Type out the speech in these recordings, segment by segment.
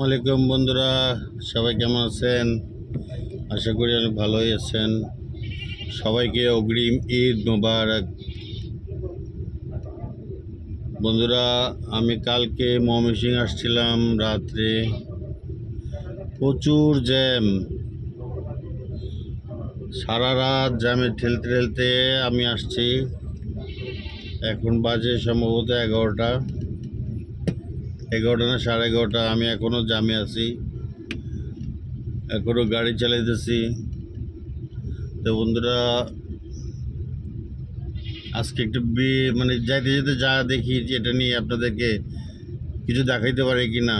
আলাইকুম বন্ধুরা, সবাই কেমন আছেন? আশা করি অনেক ভালোই আছেন। সবাইকে অগ্রিম ঈদ মোবারক। বন্ধুরা, আমি কালকে ময়মনসিং আসছিলাম রাত্রে। প্রচুর জ্যাম। সারা রাত জ্যামে ঠেলতে ঠেলতে আমি আসছি। এখন বাজে সম্ভবত এগারোটা। এগারোটা না, সাড়ে এগারোটা, আমি এখনও জামে আছি। এখনও গাড়ি চালাইতেছি। তো বন্ধুরা, আজকে একটু মানে যাইতে যেতে যা দেখি এটা নিয়ে আপনাদেরকে কিছু দেখাইতে পারে কি না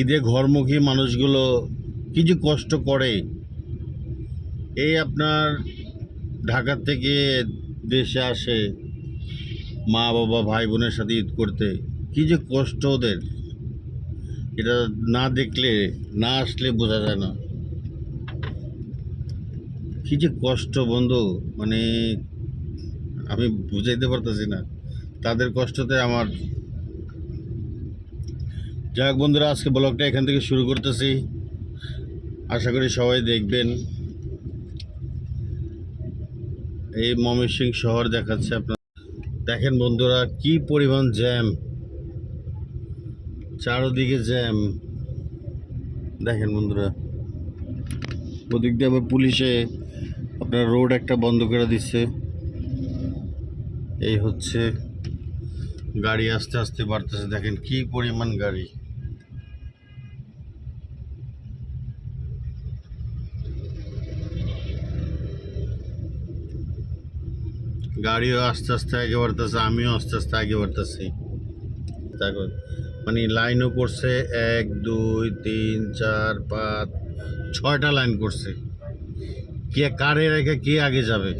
ঈদে ঘরমুখী মানুষগুলো কিছু কষ্ট করে। এই আপনার ঢাকার থেকে দেশে আসে মা বাবা ভাই বোনের সাথে ঈদ করতে। কি যে কষ্ট ওদের। এটা না দেখলে, না আসলে বোঝা যায় না। কি যে কষ্ট বন্ধু মানে আমি বুঝাইতে পারতেছি না। তাদের কষ্টতে আমার যাই হোক বন্ধুরা, আজকে ব্লগটা এখান থেকে শুরু করতেছি। আশা করি সবাই দেখবেন। এই ময়মনসিং শহর দেখাচ্ছে আপনার দেখেন বন্ধুরা, কি পরিমাণ জ্যাম চারোদিকে জ্যাম। দেখেন বন্ধুরা, ওদিক দিয়ে আবার পুলিশে আপনার রোড একটা বন্ধ করে দিচ্ছে। এই হচ্ছে গাড়ি আস্তে আস্তে বাড়তেছে। দেখেন কি পরিমাণ গাড়ি। গাড়িও আস্তে আস্তে আগে বাড়তেছে, আমিও আস্তে আস্তে আগে বাড়তেছি। তারপর মানে লাইনও করছে এক, দুই, তিন, চার, পাঁচ, ছয়টা লাইন করছে। কে কারে রেখে কে আগে যাবে?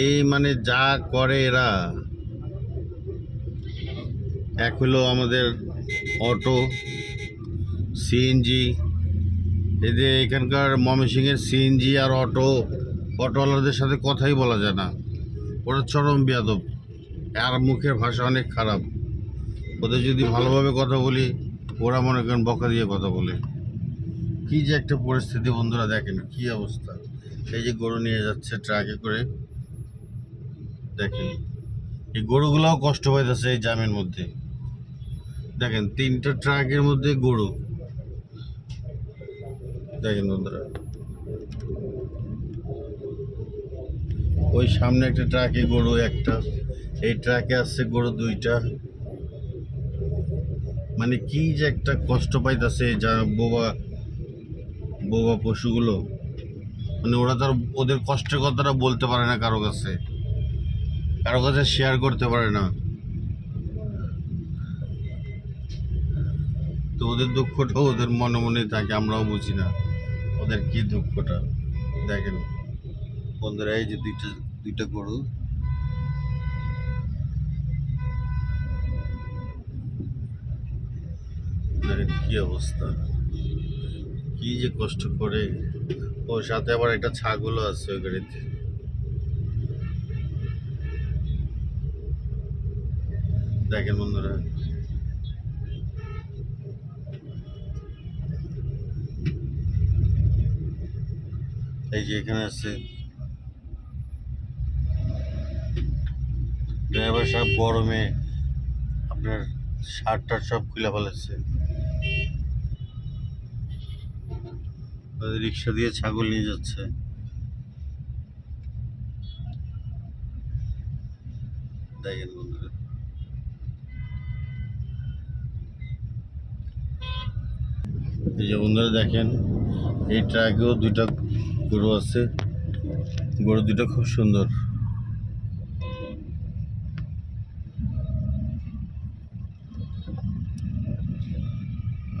এই মানে যা করে এরা, এক হলো আমাদের অটো সিএনজি এদের এখানকার ময়মনসিংহের সিএনজি আর অটো, অটোওয়ালাদের সাথে কথাই বলা যায় না। ওরা চরম বিয়াদব, আর মুখের ভাষা অনেক খারাপ। ওদের যদি ভালোভাবে কথা বলি, ওরা মনে করেন বকা দিয়ে কথা বলে। কি যে একটা পরিস্থিতি বন্ধুরা দেখেন, কি অবস্থা। এই যে গরু নিয়ে যাচ্ছে ট্রাকে করে, দেখেন। এই গরুগুলাও কষ্ট পাইতেছে এই জামের মধ্যে। দেখেন, তিনটা ট্রাকের মধ্যে গরু। দেখেন বন্ধুরা। ওই সামনে একটা ট্রাকে গরু একটা, এই ট্রাকে আসছে গরু দুইটা। মানে কি যে একটা কষ্ট পাইতেছে যা বোবা বোবা পশুগুলো। মানে ওরা তো ওদের কষ্টের কথাটা বলতে পারে না কারও কাছে। কারও কাছে শেয়ার করতে পারে না। তো ওদের দুঃখটা ওদের মনে মনে থাকে, আমরাও বুঝি না। ওদের কি দুঃখটা? দেখেন। বন্ধুরা, এই যে দুইটা দুইটা গরু। দেখেন কি অবস্থা? কি যে কষ্ট করে। ওর সাথে আবার একটা ছাগলও আছে ওই গাড়িতে। দেখেন বন্ধুরা। এই যে এখানে আছে। ড্রাইভার সাহেব গরমে আপনার শার্ট সব খুলে ফেলেছে। রিক্সা দিয়ে ছাগল নিয়ে যাচ্ছে। দেখেন বন্ধুরা। এই যে বন্ধুরা দেখেন, এই ট্রাকেও দুইটা গরু আছে। গরু দুটো খুব সুন্দর।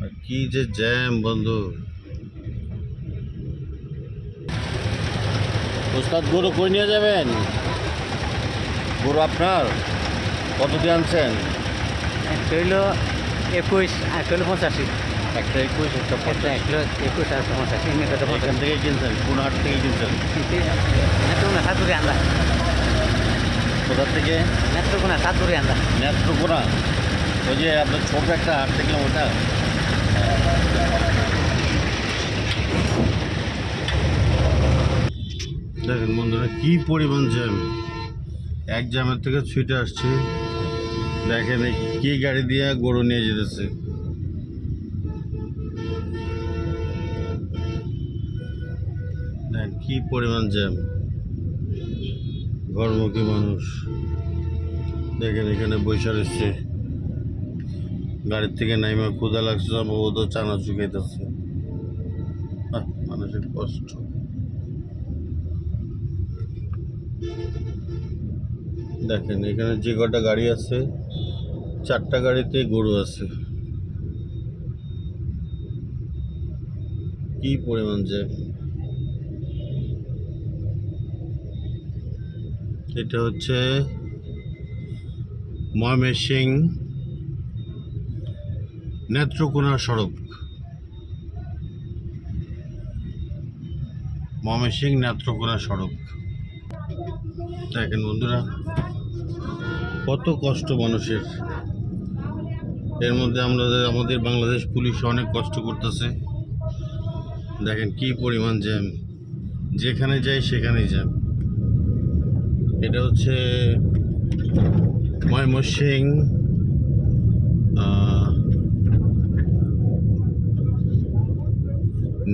আর কি যে জ্যাম বন্ধু। ওস্তাদ গরু কই নিয়ে যাবেন? গরু আপনার? কত দিয়ে আনছেন? একটা হইল একুশ একটা হইল পঁচাশি। একটা একুশ একটা একটা পঞ্চাশ একটা একুশ আর একটা পঁচাশি তো এখান থেকে কিনছেন? কোন হাট থেকে কিনছেন? সাতুরি আন্দা কোথা থেকে? নেত্রকোনা সাতুরি আন্দা নেত্রকোনা ওই যে আপনার ছোট একটা হাট দেখলাম ওটা। দেখেন বন্ধুরা, কি পরিমাণ জ্যাম এক জ্যামের থেকে ছুটে আসছে। দেখেন কি গাড়ি দিয়ে গরু নিয়ে যেতেছে। কি পরিমাণ জ্যাম ঘরমুখী মানুষ। দেখেন এখানে বৈশা এসছে গাড়ির থেকে নাইমা ক্ষুদা লাগছে, সম্ভবত চানা চুকাইতেছে মানুষের কষ্ট। দেখেন, এখানে যে কটা গাড়ি আছে, চারটা গাড়িতে গরু আছে। কি পরিমাণ যে? এটা হচ্ছে ময়মেসিং নেত্রকোনা সড়ক। ময়মেসিং নেত্রকোনা সড়ক। দেখেন বন্ধুরা, কত কষ্ট মানুষের। এর মধ্যে আমরা আমাদের বাংলাদেশ পুলিশ অনেক কষ্ট করতেছে। দেখেন কি পরিমাণ জ্যাম। যেখানে যাই সেখানেই জ্যাম। এটা হচ্ছে ময়মনসিং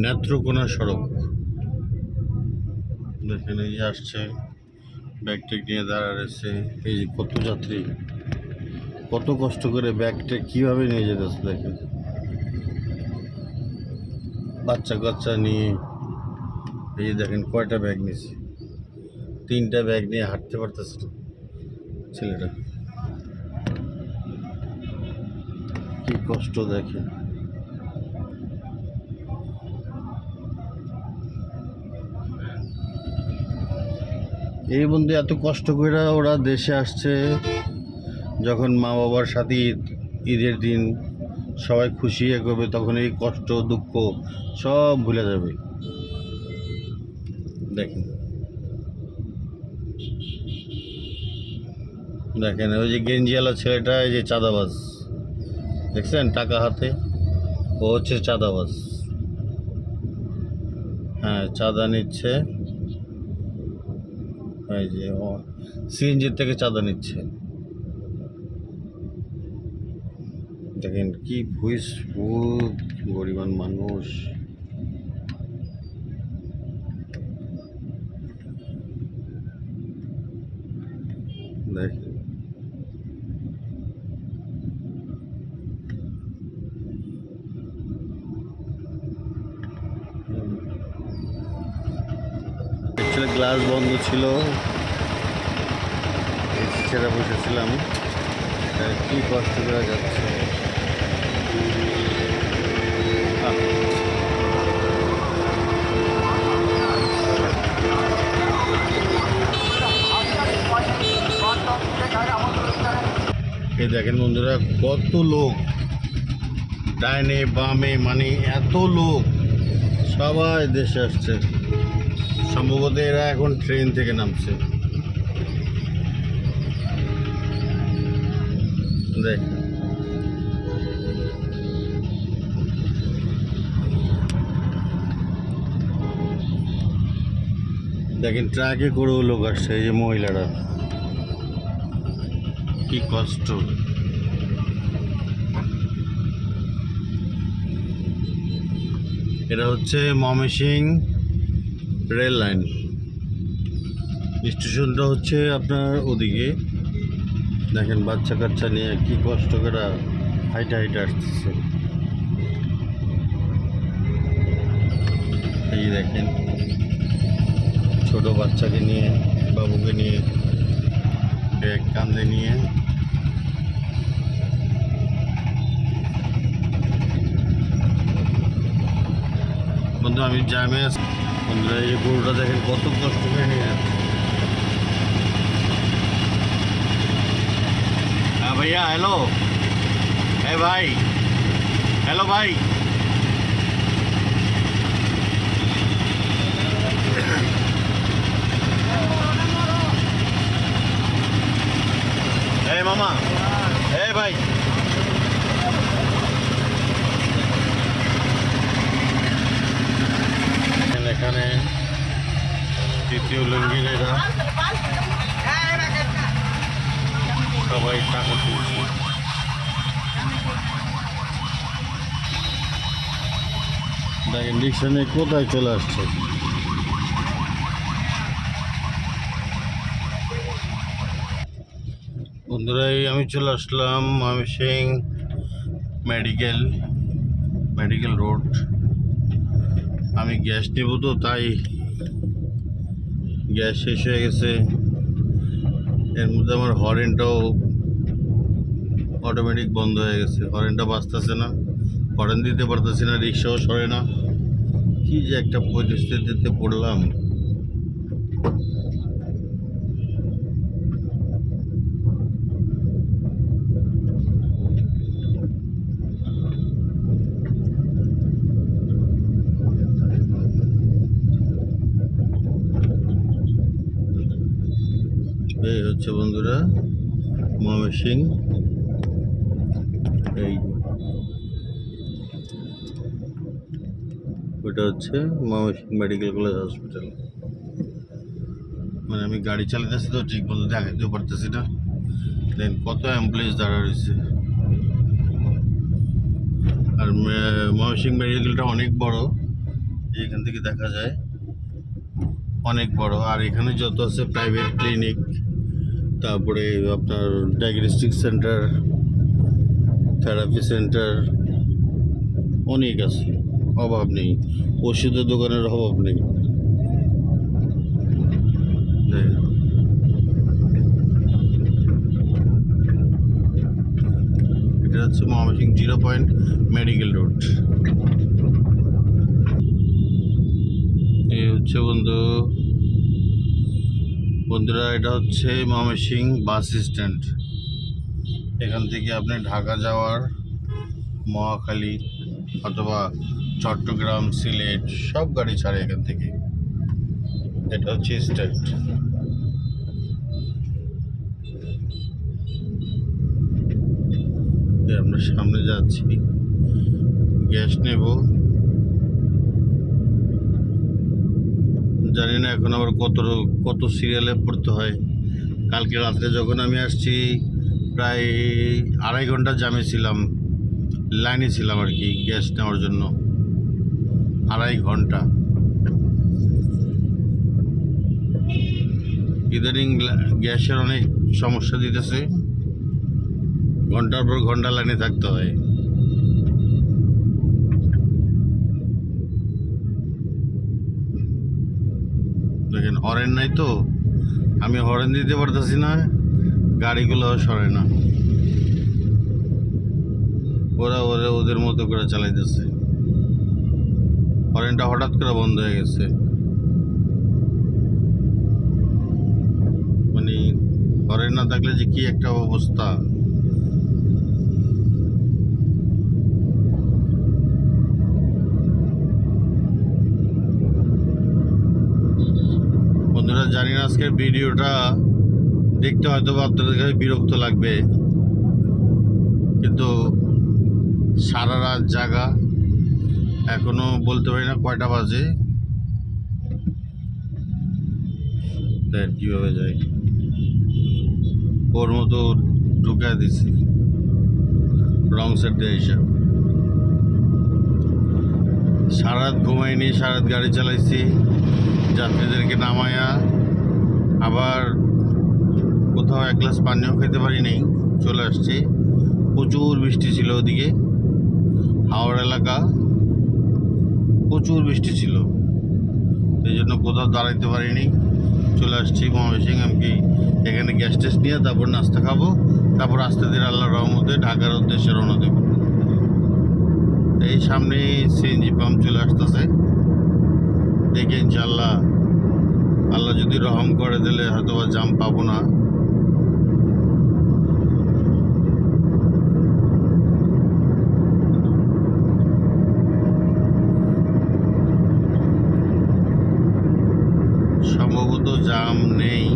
নেত্রকোনা সড়ক। দেখেন এই আসছে। ব্যাগ ট্যাগ নিয়ে দাঁড়া রয়েছে এই যে কত যাত্রী, কত কষ্ট করে ব্যাগটা কীভাবে নিয়ে যেতেছে দেখেন। বাচ্চা কাচ্চা নিয়ে, এই দেখেন কয়টা ব্যাগ নিয়েছে তিনটা ব্যাগ নিয়ে হাঁটতে পারতেছে ছেলেটা। কি কষ্ট দেখেন। এই বন্ধু, এত কষ্ট করে ওরা দেশে আসছে। যখন মা বাবার সাথে ঈদ, ঈদের দিন সবাই খুশি ইয়ে করবে, তখন এই কষ্ট, দুঃখ সব ভুলে যাবে। দেখেন। দেখেন, ওই যে গেঞ্জিওয়ালা ছেলেটা, এই যে চাঁদাবাজ। দেখছেন? টাকা হাতে। ও হচ্ছে চাঁদাবাজ। হ্যাঁ চাঁদা নিচ্ছে। এই যে সিএনজির থেকে চাঁদা নিচ্ছে। দেখেন কি ভুইস গরিবান মানুষ। দেখেন। গ্লাস বন্ধ ছিল। ছেড়ে বসেছিলাম। আর কি কষ্ট করে যাচ্ছে। এই দেখেন বন্ধুরা, কত লোক। ডাইনে, বামে মানে এত লোক। সবাই দেশে আসছে। সম্ভবত এরা এখন ট্রেন থেকে নামছে। দেখ। দেখেন, ট্রাকে করেও লোক আসছে, এই যে মহিলারা। কি কষ্ট। এটা হচ্ছে ময়মনসিং রেল লাইন। স্টেশনটা হচ্ছে আপনার ওদিকে। দেখেন বাচ্চা কাচ্চা নিয়ে কি কষ্ট করে হাইটে হাইটে আসতেছে। এই দেখেন, ছোট বাচ্চাকে নিয়ে, বাবুকে নিয়ে, ব্যাগ কান্দে নিয়ে। বন্ধু, আমি জ্যামে বন্ধুরা এই গরুটা দেখেন কত কষ্ট করে নিয়ে হ্যাঁ ভাইয়া হ্যালো হ্যাঁ ভাই হ্যালো ভাই দেখেন নিয়ে কোথায় চলে আসছে? বন্ধুরা আমি চলে আসলাম ময়মনসিং মেডিকেল মেডিকেল রোড। আমি গ্যাস নেব তো, তাই গ্যাস শেষ হয়ে গেছে। এর মধ্যে আমার হরেনটাও অটোমেটিক বন্ধ হয়ে গেছে। হরেনটা বাঁচতেছে না। হরেন দিতে পারতেছি না, রিক্সাও সরে না। কি যে একটা পরিস্থিতিতে পড়লাম। এই হচ্ছে বন্ধুরা ময়মনসিং এই ওটা হচ্ছে ময়মনসিং মেডিকেল কলেজ হসপিটাল মানে আমি গাড়ি চালাতেছি তো, ঠিক মতো দেখাতেও পারতেছি না। দেন কত অ্যাম্বুলেন্স দাঁড়া রয়েছে। আর মে- ময়মনসিং মেডিকেলটা অনেক বড়। এখান থেকে দেখা যায়, অনেক বড়। আর এখানে যত আছে প্রাইভেট ক্লিনিক তারপরে আপনার ডায়াগনস্টিক সেন্টার থেরাপি সেন্টার অনেক আছে। অভাব নেই। ওষুধের দোকানের অভাব নেই। এটা হচ্ছে Mymensingh zero point medical road. এই হচ্ছে বন্ধু, বন্ধুরা, এটা হচ্ছে ময়মনসিং বাস স্ট্যান্ড। এখান থেকে আপনি ঢাকা যাওয়ার মহাখালী অথবা চট্টগ্রাম, সিলেট, সব গাড়ি ছাড়ে এখান থেকে এটা হচ্ছে এই আমরা সামনে যাচ্ছি। গ্যাস নেব। জানি না এখন আবার কত কত সিরিয়ালে পড়তে হয়। কালকে রাত্রে যখন আমি আসছি, প্রায় আড়াই ঘণ্টা জামে ছিলাম, লাইনে ছিলাম আর কি গ্যাস নেওয়ার জন্য। আড়াই ঘণ্টা। ইদানিং গ্যাসের অনেক সমস্যা দিতেছে। ঘণ্টার পর ঘণ্টা লাইনে থাকতে হয়। দেখেন, হরেন নাই তো। আমি হরেন দিতে পারতেছি না, গাড়িগুলো সরে না। ওরা ওরা ওদের মতো করে চালাইতেছে। হরেনটা হঠাৎ করে বন্ধ হয়ে গেছে। মানে হরেন না থাকলে যে কি একটা অবস্থা? বন্ধুরা, জানি না আজকের ভিডিওটা দেখতে হয়তো আপনাদের কাছে বিরক্ত লাগবে। কিন্তু সারা রাত জাগা এখনও বলতে পারি না, কয়টা বাজে? দেখ, কীভাবে যাই। ওর মতো ঢুকায় দিছি। রং দিয়ে হিসাব সারা রাত ঘুমাইনি সারা রাত গাড়ি চালাইছি, যাত্রীদেরকে নামায়া। আবার কোথাও এক গ্লাস পানীয় খেতে পারি নাই, চলে আসছি। প্রচুর বৃষ্টি ছিল ওদিকে। হাওড় এলাকা। প্রচুর বৃষ্টি ছিল। সেই জন্য কোথাও দাঁড়াইতে পারিনি। চলে আসছি মহামেশিং আমি এখানে গ্যাস টেস্ট নিয়ে তারপর নাস্তা খাব। তারপর আস্তে ধীরে আল্লাহ রহমতে ঢাকার উদ্দেশ্যে রওনা দেবো। এই সামনে সিএনজি পাম্প চলে আসতেছে। দেখে ইনশাল্লাহ আল্লাহ যদি রহম করে দিলে হয়তো বা জাম পাবো না সম্ভবত জাম নেই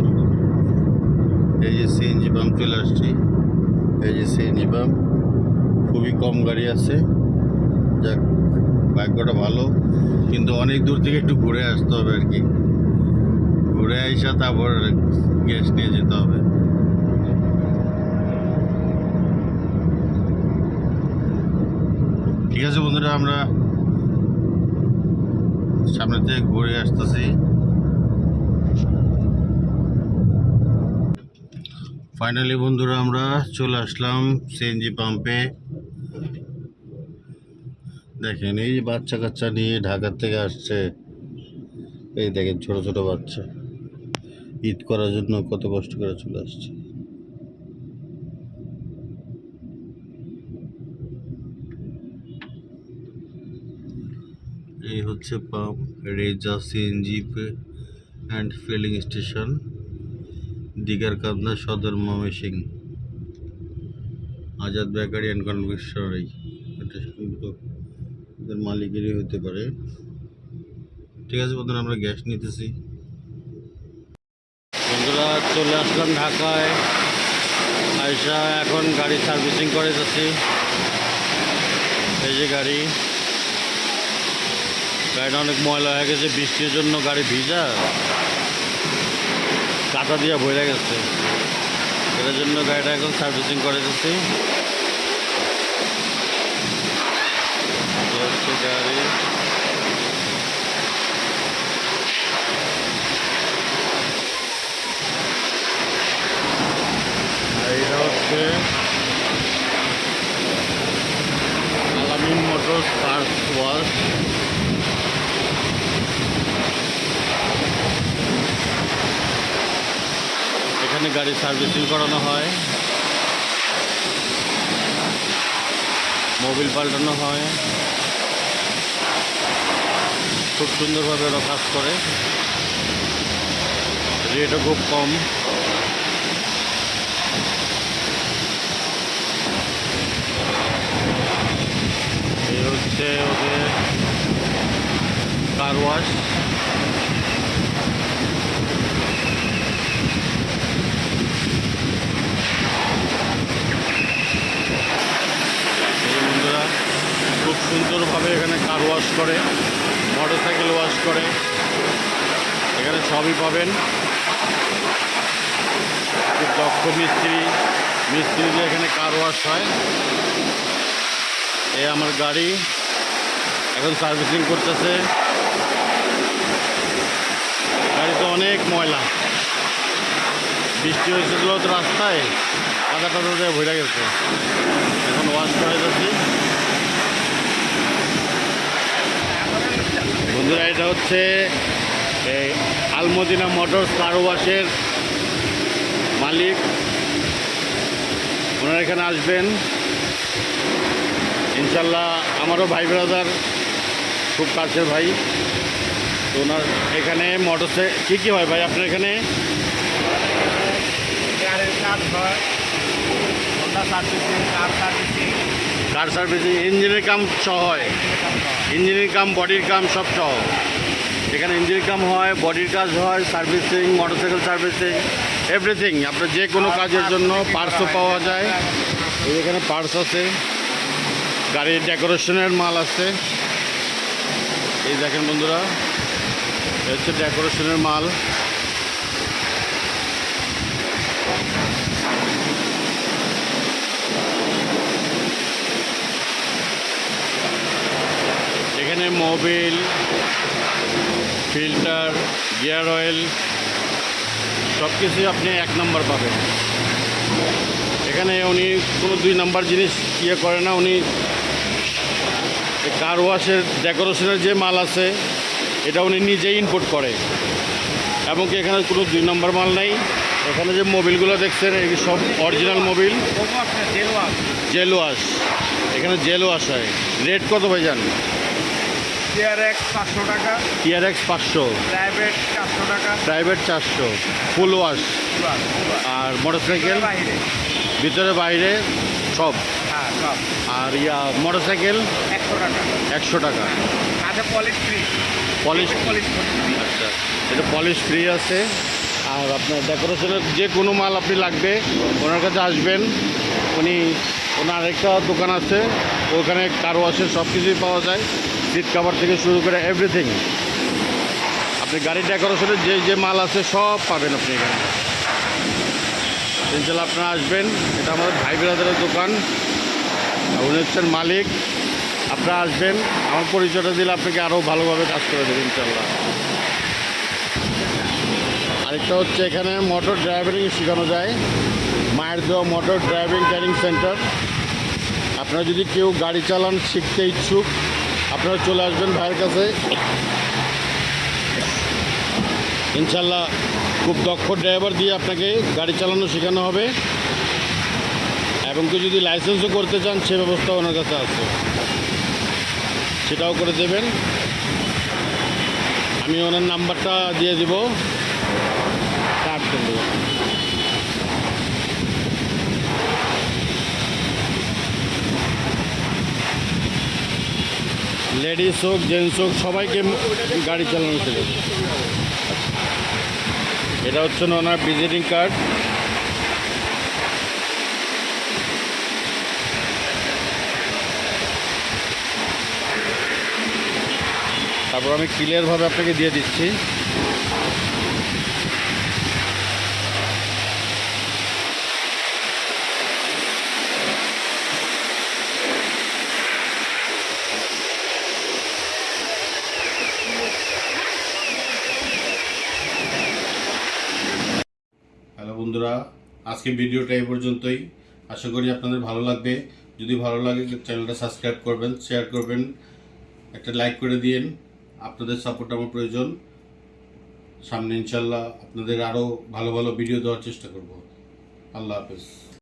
এই যে সিএনজি পাম্প চলে আসছি এই যে সিএনজি পাম্প খুবই কম আছে। যাক, ভাগ্যটা ভালো। কিন্তু অনেক দূর থেকে একটু ঘুরে আসতে হবে আর কি। ঘুরে আইসা তারপর গ্যাস নিয়ে যেতে হবে। ঠিক আছে বন্ধুরা, আমরা সামনে থেকে ঘুরে আসতেছি। ফাইনালি বন্ধুরা, আমরা চলে আসলাম সিএনজি পাম্পে দেখেন, এই বাচ্চা কাচ্চা নিয়ে ঢাকার থেকে আসছে, এই দেখেন ছোট ছোট বাচ্চা। ঈদ করার জন্য কত কষ্ট করে চলে আসছে। এই হচ্ছে pump Reza CNG and filling station Digharkanda সদর Mymensingh Azad bakery and confectionery এটা কিন্তু মালিকেরই হতে পারে। ঠিক আছে বন্ধুরা, আমরা গ্যাস নিতেছি। বন্ধুরা, চলে আসলাম ঢাকায়। আইসা এখন গাড়ি সার্ভিসিং করে যাচ্ছি। এই যে গাড়ি। গাড়িটা অনেক ময়লা হয়ে গেছে, বৃষ্টির জন্য গাড়ি ভিজা। কাঁচা দিয়ে ভরে গেছে। এটার জন্য গাড়িটা এখন সার্ভিসিং করে দিচ্ছি গাড়ি আর এটা হচ্ছে আলামিন মোটরস কার্স ওয়াশ এখানে গাড়ি সার্ভিসিং করানো হয়। মোবিল পাল্টানো হয়। খুব সুন্দরভাবে ওরা কাজ করে। রেটও খুব কম। এই হচ্ছে ওদের কার ওয়াশ খুব সুন্দরভাবে এখানে কার ওয়াশ করে। মোটর সাইকেল ওয়াশ করে। এখানে সবই পাবেন। দক্ষ মিস্ত্রি। মিস্ত্রি দিয়ে এখানে কার ওয়াশ হয়। এ আমার গাড়ি। এখন সার্ভিসিং করতেছে। গাড়িতে অনেক ময়লা। বৃষ্টি হয়েছিল তো রাস্তায়। কাদা টাদা ভরে গেছে। এখন ওয়াশ করে যাচ্ছি বন্ধুরা, এটা হচ্ছে এই আলমদিনা মোটরস কার ওয়াশের মালিক। ওনারা এখানে আসবেন। ইনশাল্লাহ আমারও ভাই ব্রাদার, খুব কাছের ভাই। তো ওনার এখানে মোটর কী কী হয় ভাই আপনার এখানে? কাজ হয় সার্ভিসিং কার সার্ভিসিং ইঞ্জিনের কাম সহ হয়। ইঞ্জিনের কাম বডির কাম সব সহ এখানে ইঞ্জিনের কাম হয় বডির কাজ হয় সার্ভিসিং মোটরসাইকেল সার্ভিসিং এভরিথিং আপনার যে কোনো কাজের জন্য পার্টসও পাওয়া যায়। এখানে পার্টস আছে। গাড়ির ডেকোরেশনের মাল আছে। এই দেখেন বন্ধুরা হচ্ছে ডেকোরেশনের মাল। এখানে মোবিল ফিল্টার গিয়ার অয়েল সব কিছুই আপনি এক নম্বর পাবেন। এখানে উনি কোনো দুই নাম্বার জিনিস ইয়ে করে না উনি কার ওয়াশের ডেকোরেশনের যে মাল আছে এটা উনি নিজেই ইনপুট করে। এবং কি এখানে কোনো দুই নম্বর মাল নাই। এখানে যে মোবিলগুলো দেখছেন এই সব অরিজিনাল মোবিল। জেল ওয়াশ এখানে জেল ওয়াশ হয়। রেট কত ভাই জান পাঁচশো টাকা। পাঁচশো। প্রাইভেট চারশো টাকা। প্রাইভেট চারশো। ফুল ওয়াশ আর মোটরসাইকেল বাইরে। ভিতরে বাইরে সব। হ্যাঁ আর ইয়া মোটরসাইকেল একশো টাকা। একশো টাকা। আচ্ছা পলিশ ফ্রি পলিশ পলিশ আচ্ছা এটা পলিশ ফ্রি আছে। আর আপনার ডেকোরেশনের যে কোনো মাল আপনি লাগবে ওনার কাছে আসবেন। উনি ওনার আরেকটা দোকান আছে ওখানে কার ওয়াশের সব কিছুই পাওয়া যায়। সিট কাভার থেকে শুরু করে এভরিথিং আপনি গাড়ি ডেকোরেশনের যে যে মাল আছে, সব পাবেন আপনি এখানে। ইনশাল্লাহ আপনারা আসবেন। এটা আমাদের ভাই ব্রাদারের দোকান। উনি হচ্ছেন মালিক। আপনারা আসবেন। আমার পরিচয়টা দিলে আপনাকে আরও ভালোভাবে কাজ করে দেবেন ইনশাল্লাহ আরেকটা হচ্ছে এখানে মোটর ড্রাইভিং শেখানো যায়। মায়ের দেওয়া মোটর ড্রাইভিং ট্রেনিং সেন্টার আপনারা যদি কেউ গাড়ি চালান শিখতে ইচ্ছুক আপনারা চলে আসবেন ভাইয়ের কাছে। ইনশাল্লাহ খুব দক্ষ ড্রাইভার দিয়ে আপনাকে গাড়ি চালানো শেখানো হবে। এবং কেউ যদি লাইসেন্সও করতে চান, সে ব্যবস্থা ওনার কাছে আছে। সেটাও করে দেবেন। আমি ওনার নাম্বারটা দিয়ে দিব। কার্ড দেবো। লেডিস হোক, জেন্টস হোক, সবাইকে গাড়ি চালানো ছিল এটা হচ্ছে ওনার ভিজিটিং কার্ড। তারপর আমি ক্লিয়ারভাবে আপনাকে দিয়ে দিচ্ছি হ্যালো বন্ধুরা আজকে ভিডিওটা এই পর্যন্তই। আশা করি আপনাদের ভালো লাগবে। যদি ভালো লাগে, চ্যানেলটা সাবস্ক্রাইব করবেন, শেয়ার করবেন, একটা লাইক করে দিন আপনাদের সাপোর্ট আমার প্রয়োজন। সামনে ইনশাল্লাহ আপনাদের আরও ভালো ভালো ভিডিও দেওয়ার চেষ্টা করব। আল্লাহ হাফেজ।